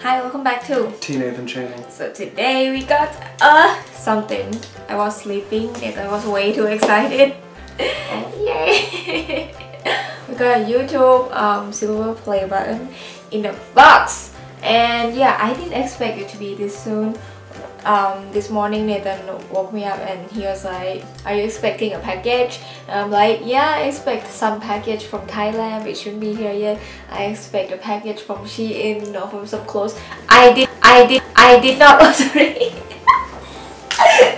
Hi, welcome back to T Nathan channel. So today we got uh something. I was sleeping and I was way too excited. Yay! we got a YouTube um, silver play button in the box. And yeah, I didn't expect it to be this soon. Um, this morning Nathan woke me up and he was like, are you expecting a package? And I'm like, yeah, I expect some package from Thailand. It shouldn't be here yet. I expect a package from Shein or from some clothes. I did, I did, I did not, oh, sorry.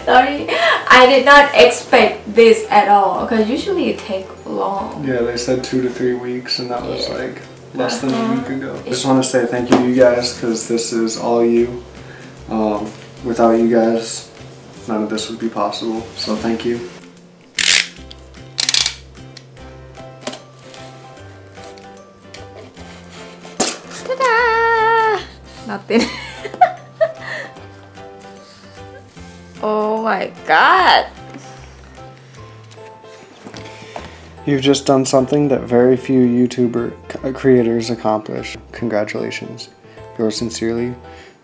sorry, I did not expect this at all because usually it takes long. Yeah, they said two to three weeks, and that was like less than a Uh-huh. week ago. I just want to say thank you to you guys because this is all you. Um, without you guys, none of this would be possible. So thank you. Ta-da! Nothing. oh my god. You've just done something that very few YouTuber creators accomplish. Congratulations. Yours sincerely,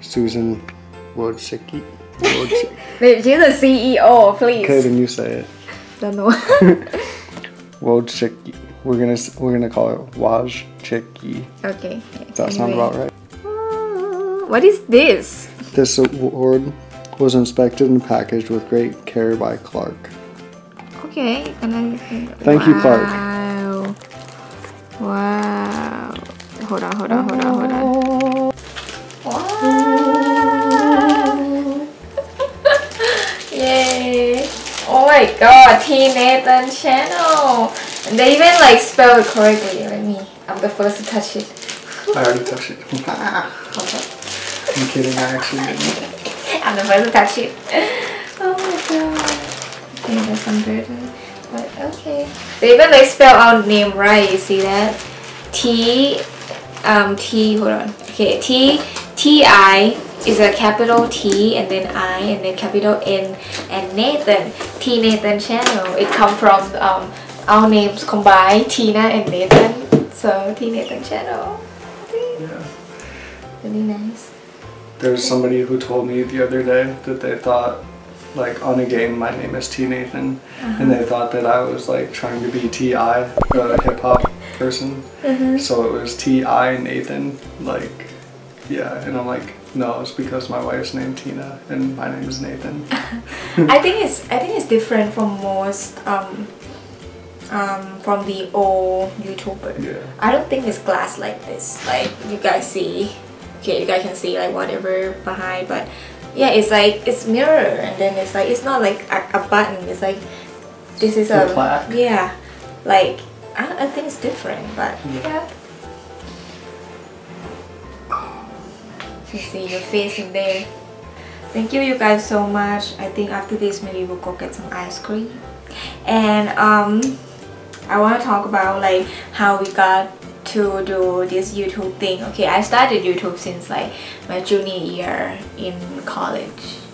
Susan Wojcicki. Wojcicki. Wait, she's a CEO, please. Okay, then you say it. Don't know. Wojcicki. We're gonna we're gonna call it Wojcicki. okay. Does that sound about right? right? What is this? This award was inspected and packaged with great care by Clark. Okay, and then Thank you, Clark. Wow. Wow. Hold on, hold on, hold on, hold on. Oh. My god, T Nathan channel. And they even like spell it correctly. Let me. I'm the first to touch it. I already touched it. I'm kidding, I actually didn't. I'm the first to touch it. Oh my god. Okay, that's unwritten. But okay. They even like spell our name right, you see that? T um T hold on. Okay, T T I is a capital T and then I and then capital N and Nathan. T Nathan channel. It come from um our names combined, Tina and Nathan. So T Nathan channel. Yeah. Really nice. There's somebody who told me the other day that they thought, like on a game, my name is T Nathan, and they thought that I was like trying to be T I, a hip hop person. So it was T I Nathan, like, yeah, and I'm like, no, it's because my wife's named Tina and my name is Nathan. I think it's I think it's different from most um um from the old YouTuber. Yeah. I don't think it's glass like this. Like you guys see, okay, you guys can see like whatever behind, but yeah, it's like it's mirror, and then it's like it's not like a, a button. It's like this is A a plaque. yeah, like I, I think it's different, but yeah. You see your face in there. Thank you, you guys, so much. I think after this, maybe we'll go get some ice cream. And um, I want to talk about like how we got to do this YouTube thing. Okay, I started YouTube since like my junior year in college.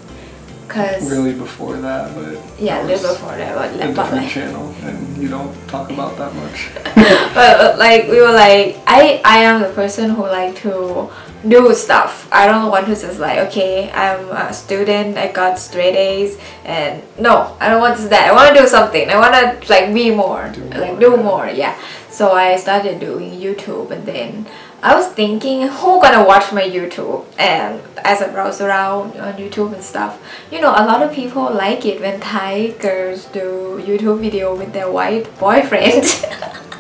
Cause Really before that, but yeah, that before that, but, a different like, channel, and you don't talk about that much. but like we were like I I am the person who like to do stuff. I don't want to just like okay I'm a student I got straight A's and no I don't want to do that. I want to do something. I want to like be more, Do like more, do yeah. more. Yeah. So I started doing YouTube and then I was thinking who gonna watch my YouTube? And as I browse around on YouTube and stuff you know a lot of people like it when Thai girls do YouTube video with their white boyfriend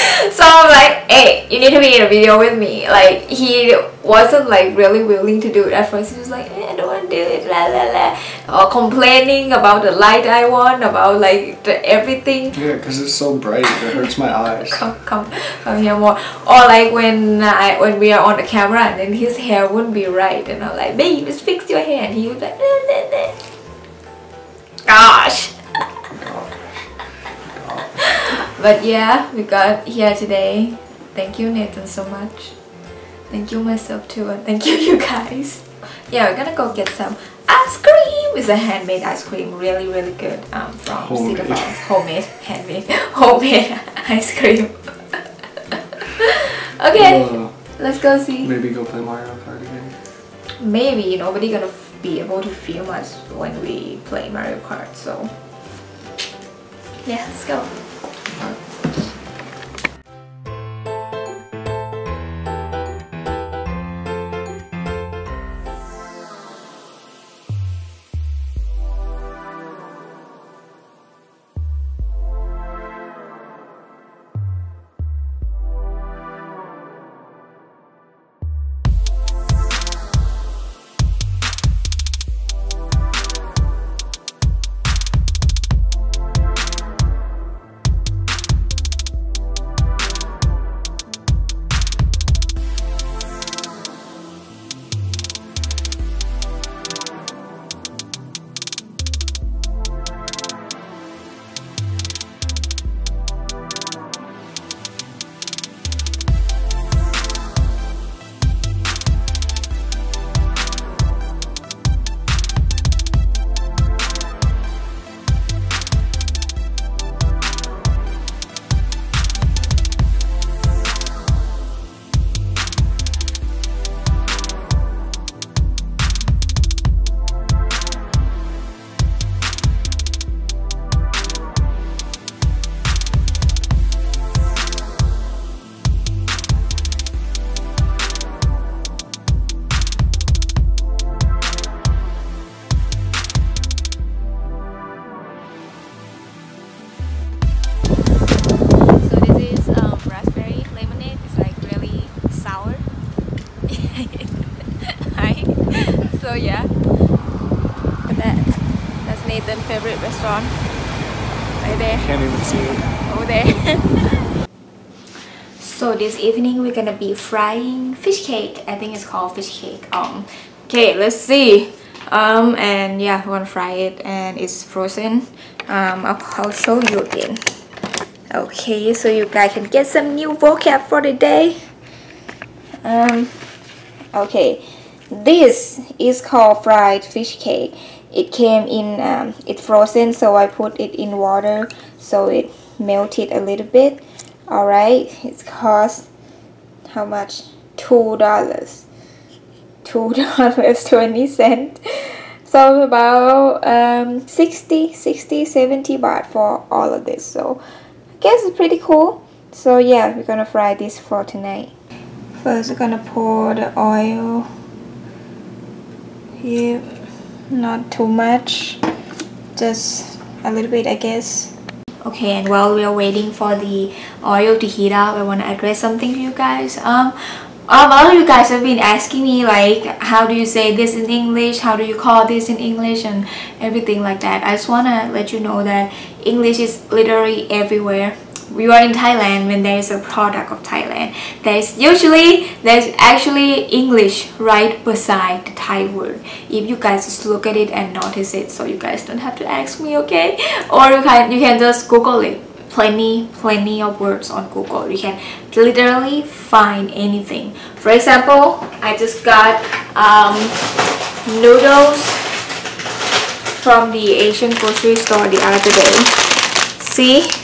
so I'm like, hey, you need to be in a video with me. Like he wasn't like really willing to do it at first. He was like, eh, I don't want to do it, la la la, or complaining about the light I want, about like the everything. Yeah, because it's so bright, it hurts my eyes. Come, come, come here more. Or like when I when we are on the camera and then his hair wouldn't be right, and I'm like, babe, just fix your hair. And he was like, nah, nah, nah. gosh. But yeah, we got here today. Thank you, Nathan, so much. Thank you myself too, and thank you, you guys. Yeah, we're gonna go get some ice cream. It's a handmade ice cream, really, really good. Um, from Homemade. Homemade, handmade, homemade ice cream. Okay, Uh, let's go see. maybe go play Mario Kart again. Maybe nobody gonna be able to film us when we play Mario Kart. So yeah, let's go. So yeah. Look at that. That's Nathan's favorite restaurant. Right there. Can't even see it. Over there. so this evening we're gonna be frying fish cake. I think it's called fish cake. Um. Okay, let's see. Um. And yeah, we're gonna fry it, and it's frozen. Um. I'll, I'll show you again. Okay, so you guys can get some new vocab for the day. Um, okay, this is called fried fish cake. It came in, um, it's frozen, so I put it in water so it melted a little bit. Alright, it's cost how much? Two dollars. Two dollars twenty cent. So about um 60, 60, 70 baht for all of this. So I guess it's pretty cool so yeah we're gonna fry this for tonight first we're gonna pour the oil here not too much just a little bit I guess. Okay and while we are waiting for the oil to heat up I want to address something to you guys. Um a lot of you guys have been asking me like how do you say this in English? How do you call this in English? And everything like that. I just want to let you know that English is literally everywhere we are in Thailand when there is a product of Thailand. There's usually there's actually English right beside the Thai word. If you guys just look at it and notice it so you guys don't have to ask me okay? Or you can you can just google it. Plenty plenty of words on google. You can literally find anything. For example i just got um, noodles from the asian grocery store the other day. See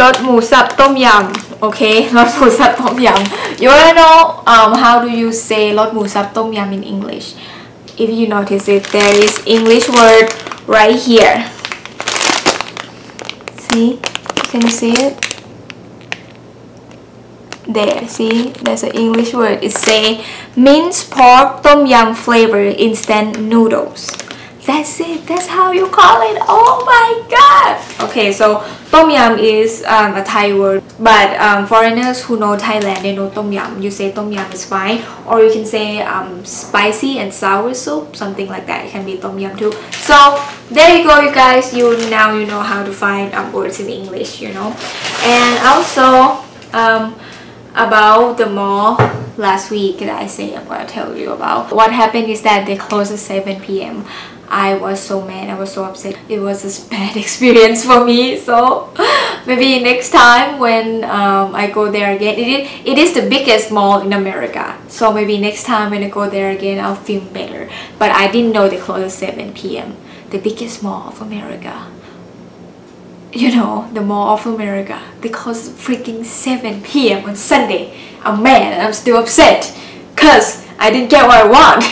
Lot mu tom yum. Okay, mu tom yum. You wanna know um, how do you say lot mu tom yum in English? If you notice it, there is English word right here. See, Can you see it there see there's an english word it say minced pork tom yum flavor instant noodles that's it. That's how you call it. Oh my god. Okay so tom yum is um, a thai word but um, foreigners who know thailand they know tom yum. You say tom yum is fine or you can say um, spicy and sour soup something like that. It can be tom yum too. So there you go you guys. You now you know how to find um, words in english you know. And also um, about the mall last week that I say I'm gonna tell you about. What happened is that they closed at 7 p.m. I was so mad, I was so upset. It was a bad experience for me. So maybe next time when um, I go there again, it is, it is the biggest mall in America. So maybe next time when I go there again, I'll feel better. But I didn't know they closed at 7 p.m. The biggest mall of America. you know, the Mall of America because it's freaking 7 p.m. on Sunday. I'm mad I'm still upset because I didn't get what I want.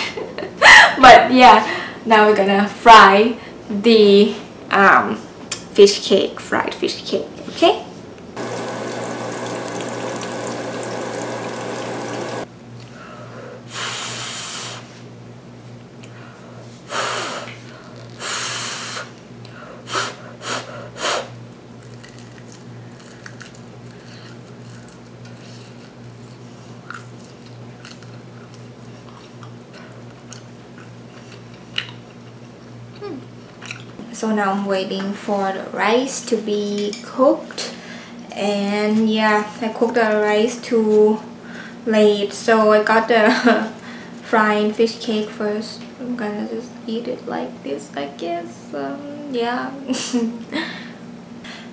but yeah, now we're gonna fry the um, fish cake, fried fish cake, okay? So now I'm waiting for the rice to be cooked. And yeah I cooked the rice too late. So I got the frying fish cake first. I'm gonna just eat it like this I guess. Um, yeah.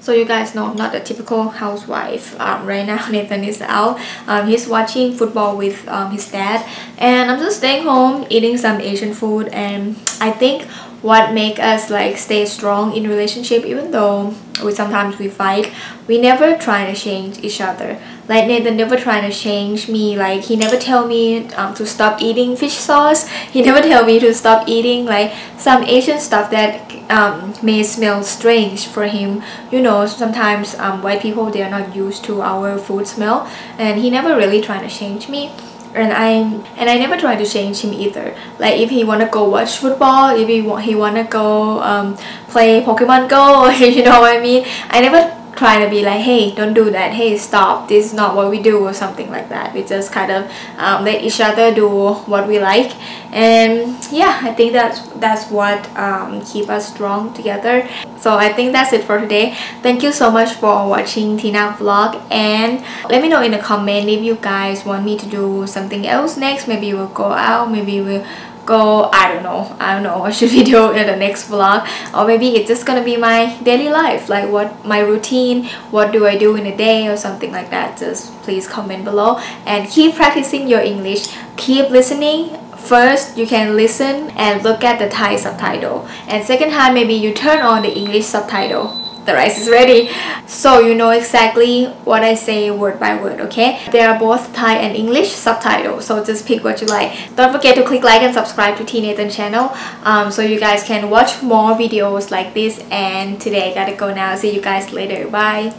So you guys know I'm not a typical housewife. Um, right now Nathan is out. Um, he's watching football with um, his dad. And I'm just staying home eating some Asian food. And I think what make us like stay strong in relationship even though we sometimes we fight we never try to change each other. Like Nathan never trying to change me. Like he never tell me um, to stop eating fish sauce. He never tell me to stop eating like some Asian stuff that um, may smell strange for him. You know sometimes um, white people they are not used to our food smell and he never really trying to change me and I and I never try to change him either. Like if he wanna go watch football, if he want he wanna go um, play Pokemon Go, you know what I mean. I never try to be like hey don't do that. Hey stop. This is not what we do or something like that. We just kind of um, let each other do what we like. And yeah I think that's that's what um, keep us strong together. So I think that's it for today. Thank you so much for watching Tina vlog. And let me know in the comment if you guys want me to do something else next. Maybe we'll go out. Maybe we'll go I don't know. I don't know what should we do in the next vlog. Or maybe it's just gonna be my daily life like what my routine what do I do in a day or something like that. Just please comment below. And keep practicing your English. Keep listening First, you can listen and look at the Thai subtitle. And second time, maybe you turn on the English subtitle. The rice is ready. So you know exactly what I say word by word okay? They are both Thai and English subtitles so just pick what you like. Don't forget to click like and subscribe to T Nathan channel. Um, so you guys can watch more videos like this. And today I gotta go now. See you guys later. Bye